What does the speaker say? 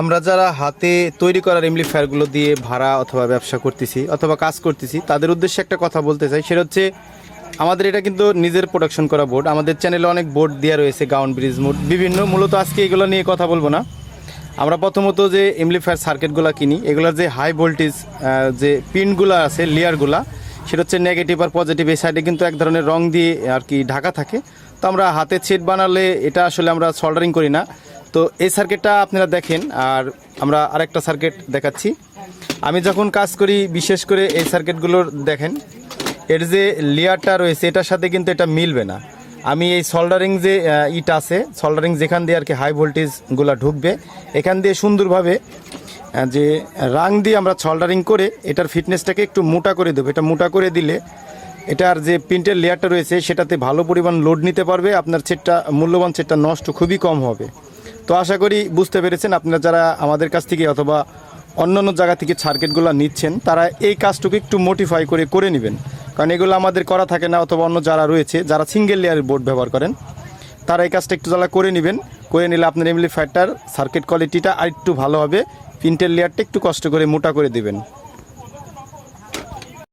আমরা যারা হাতে তৈরি করার এমপ্লিফায়ারগুলো দিয়ে ভাড়া অথবা ব্যবসা করতেছি অথবা কাজ করতেছি, তাদের উদ্দেশ্যে একটা কথা বলতে চাই। সেটা হচ্ছে, আমাদের এটা কিন্তু নিজের প্রোডাকশন করা বোর্ড আমাদের চ্যানেলে অনেক বোর্ড দেওয়া রয়েছে গাউন ব্রিজ মোড বিভিন্ন, মূলত আজকে এগুলো নিয়ে কথা বলব না। আমরা প্রথমত যে এমপ্লিফায়ার সার্কিটগুলো কিনি, এগুলোর যে হাই ভোল্টেজ যে পিনগুলো আছে লেয়ারগুলা সেটা হচ্ছে নেগেটিভ আর পজিটিভ এই সাইডে কিন্তু এক ধরনের রং দিয়ে আর কি ঢাকা থাকে। তো আমরা হাতে ছেদ বানালে এটা আসলে আমরা সল্ডারিং করি না। তো এই সার্কিটটা আপনারা দেখেন, আর আমরা আরেকটা সার্কিট দেখাচ্ছি। আমি যখন কাজ করি, বিশেষ করে এই সার্কিটগুলোর দেখেন, এর যে লেয়ারটা রয়েছে, এটার সাথে কিন্তু এটা মিলবে না। আমি এই সল্ডারিং যে ইট আছে সল্ডারিং যেখান দিয়ে আর কি হাই ভোল্টেজগুলো ঢুকবে, এখান দিয়ে সুন্দরভাবে যে রাং দিয়ে আমরা সল্ডারিং করে, এটার ফিটনেসটাকে একটু মোটা করে দেবো। এটা মোটা করে দিলে, এটার যে প্রিন্টের লেয়ারটা রয়েছে, সেটাতে ভালো পরিমাণ লোড নিতে পারবে, আপনার সেটটা, মূল্যবান সেটটা নষ্ট খুবই কম হবে। তো আশা করি বুঝতে পেরেছেন আপনারা যারা আমাদের কাছ থেকে অথবা অন্য অন্য জায়গা থেকে সার্কিটগুলো নিচ্ছেন, তারা এই কাজটুকু একটু মোটিফাই করে করে নেবেন। কারণ এগুলো আমাদের করা থাকে না, অথবা অন্য যারা রয়েছে, যারা সিঙ্গেল লেয়ারের বোর্ড ব্যবহার করেন, তারা এই কাজটা একটু যারা করে নেবেন। করে নিলে আপনার এমনি ফ্যাটটার সার্কিট কোয়ালিটিটা আর একটু ভালো হবে প্রিন্টের লেয়ারটা একটু কষ্ট করে মোটা করে দিবেন।